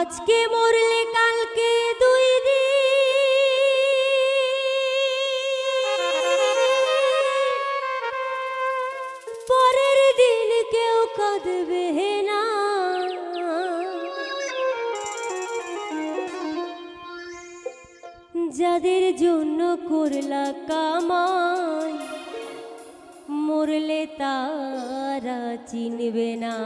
আজকে মরলে কালকে দুই দিন। যাদের জন্য করলা কামাই মরলে তারা চিনবে না।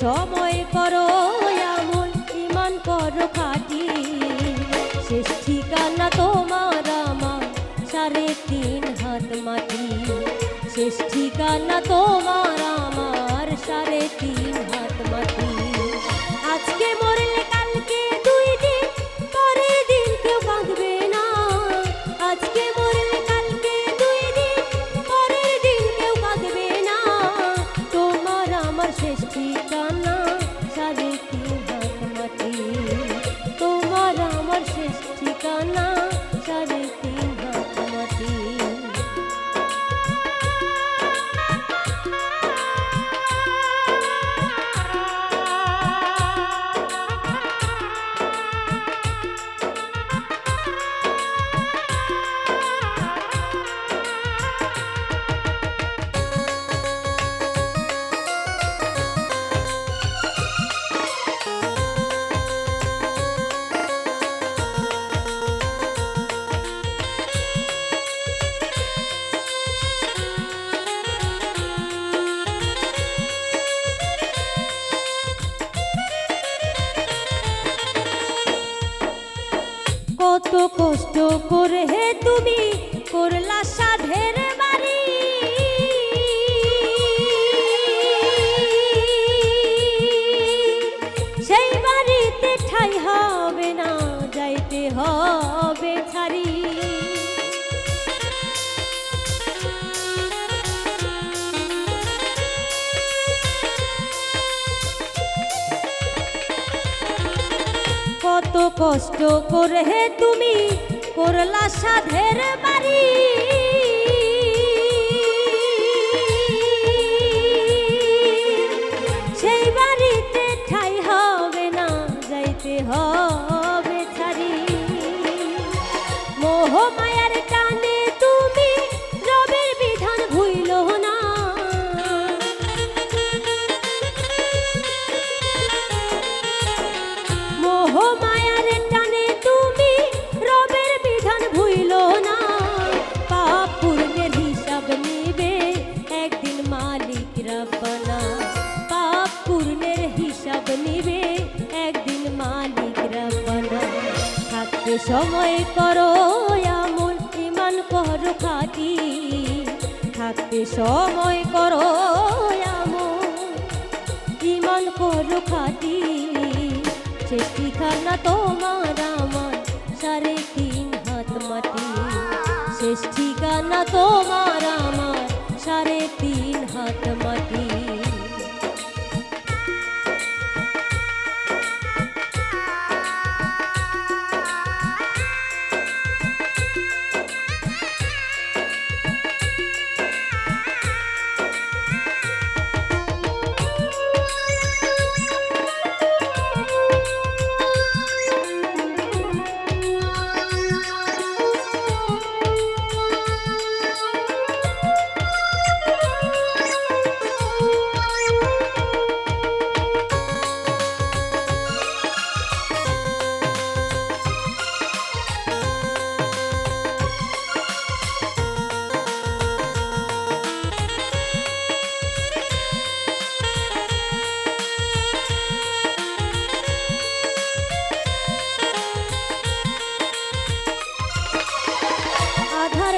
সময় করো, এমন ইমান করো খাটি। শেষ ঠিকানা তোমার আমার, সাড়ে তিন হাত মাটি। শেষ ঠিকানা তোমার আমার, সাড়ে তিন হাত মাটি। আজকে মরলে কালকে দুই দিন, পরের দিন কেউ বাঁধবে না। আজকে দিন কেউ বাঁধবে না। তোমার আমার শেষ সাধের বাড়ি। সেই হবে না যাইতে হবে ছাড়ি। কত কষ্ট করে তুমি করলা সাধের বাড়ি। সময় করো আমল ইমান করো খাটি। থাকতে সময় করো, এমন ইমান করো খাটি। সে ঠিকানা তোমার আমার, সাড়ে তিন হাত মাটি। শেষ ঠিকানা তোমার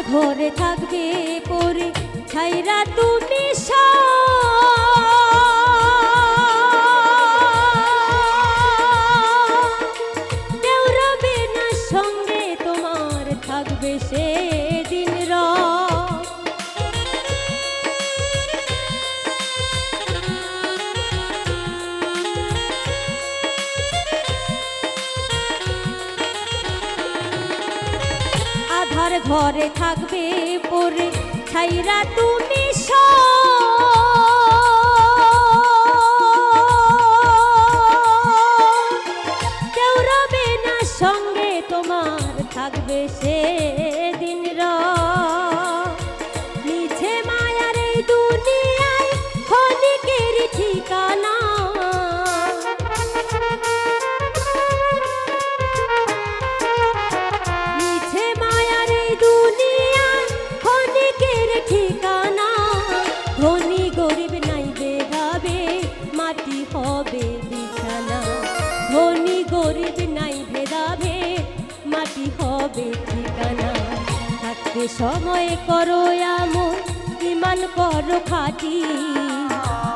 ঘরে থাকবে পরে ছাইরা তুমি কেউ রবে না সঙ্গে তোমার থাকবে সে। আধার ঘরে থাকবে পরে ছাইরা তুমি কেউ রবে না সঙ্গে তোমার থাকবে সে দিন মিছে হবে ঠিকানা থাকতে সময় করো এমন ইমান করো খাটি।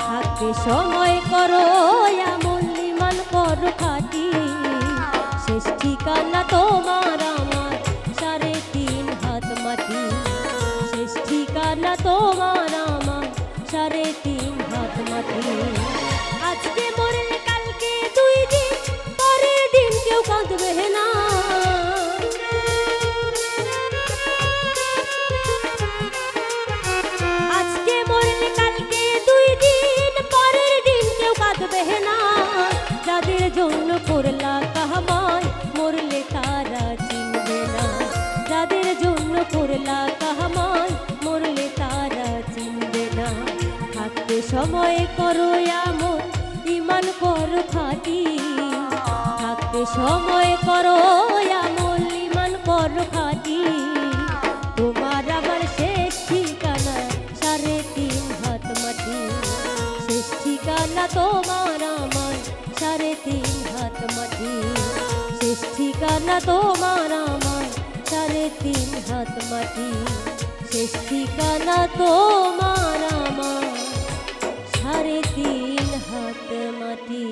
থাকতে সময় করো এমন ইমান করো খাটি। শেষ ঠিকানা তোমার করো এমন ইমান করো খাটি থাকতে সময় করো এমন ইমান করো খাটি তোমার আমার শেষ ঠিকানা সাড়ে তিন হাত মাটি শেষ ঠিকানা তোমার আমার সাড়ে তিন হাত মাটি শেষ ঠিকানা তোমার আমার সাড়ে তিন হাত মাটি শেষ ঠিকানা তোমার সাড়ে তিন হাত মাটি।